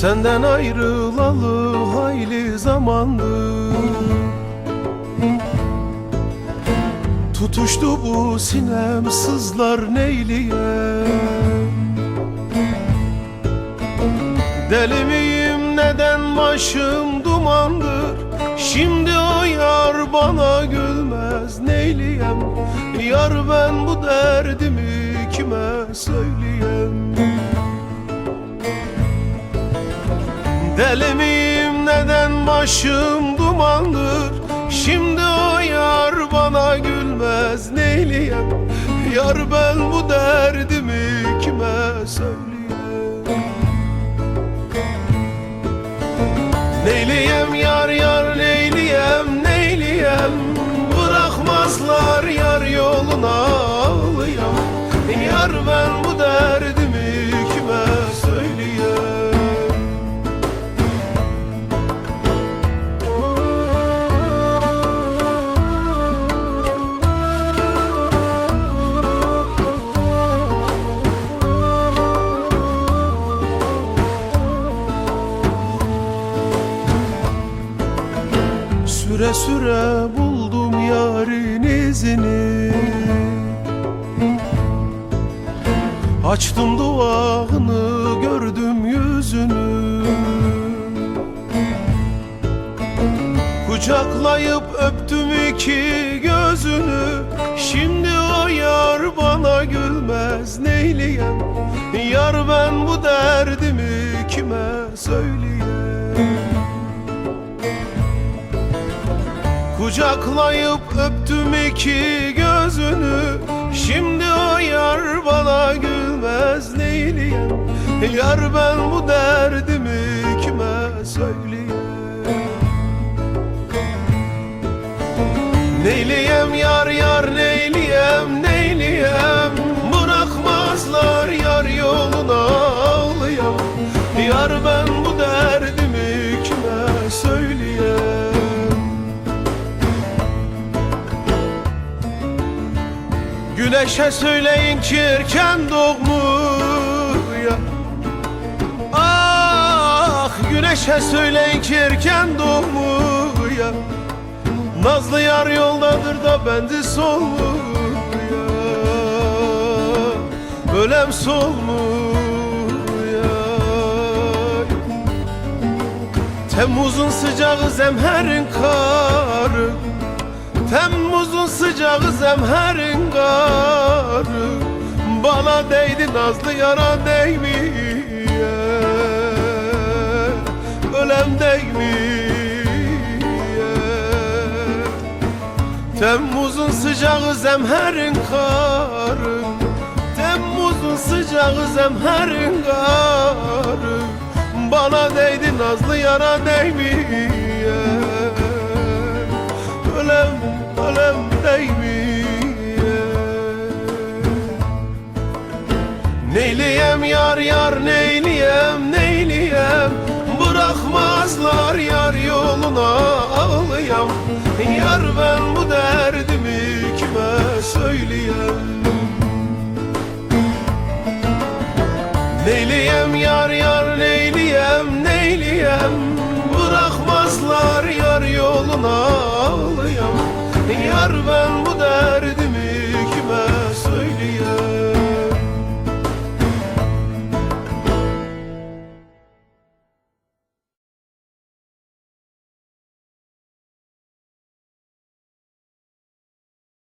Senden ayrılalı hayli zamandır Tutuştu bu sinem sızlar neyleyem Deli miyim neden başım dumandır? Şimdi o yar bana gülmez neyleyem Yar ben bu derdimi kime söyleyem Deli neden başım dumandır? Şimdi o yar bana gülmez neyleyem Yar ben bu derdimi kime söyleyem Neyleyem yar yar neyleyem neyleyem Bırakmazlar yar yoluna ağlayam. Yar ben Süre süre buldum yarın izini. Açtım duağını gördüm yüzünü. Kucaklayıp öptüm iki gözünü. Şimdi o yar bana gülmez neyleyem? Yar ben bu derdimi kime söyleyem Kucaklayıp öptüm iki gözünü. Şimdi o yar bana gülmez neyleyem Yar ben bu derdimi kime söyleyem Neyleyem yar yar Güneşe söyleyin ki erken doğmuyor. Ah güneşe söyleyin ki erken doğmuyor. Nazlı yar yoldadır da bendi solmuyor. Ölem solmuyor. Temmuz'un sıcağı zemherin karı. Temmuz'un sıcağı zemherin karı Bana değdi nazlı yara değmiyor Ölem değmiyor Temmuz'un sıcağı zemherin karı Temmuz'un sıcağı zemherin karı Bana değdi nazlı yara değmiyor Ölem, ölem değmiyor Neyleyem yar yar neyleyem neyleyem. Bırakmazlar yar yoluna ağlayam. Yar ben bu derdimi kime söyleyem Neyleyem yar yar neyleyem neyleyem. Bırakmazlar yar yoluna ağlayam Yar ben bu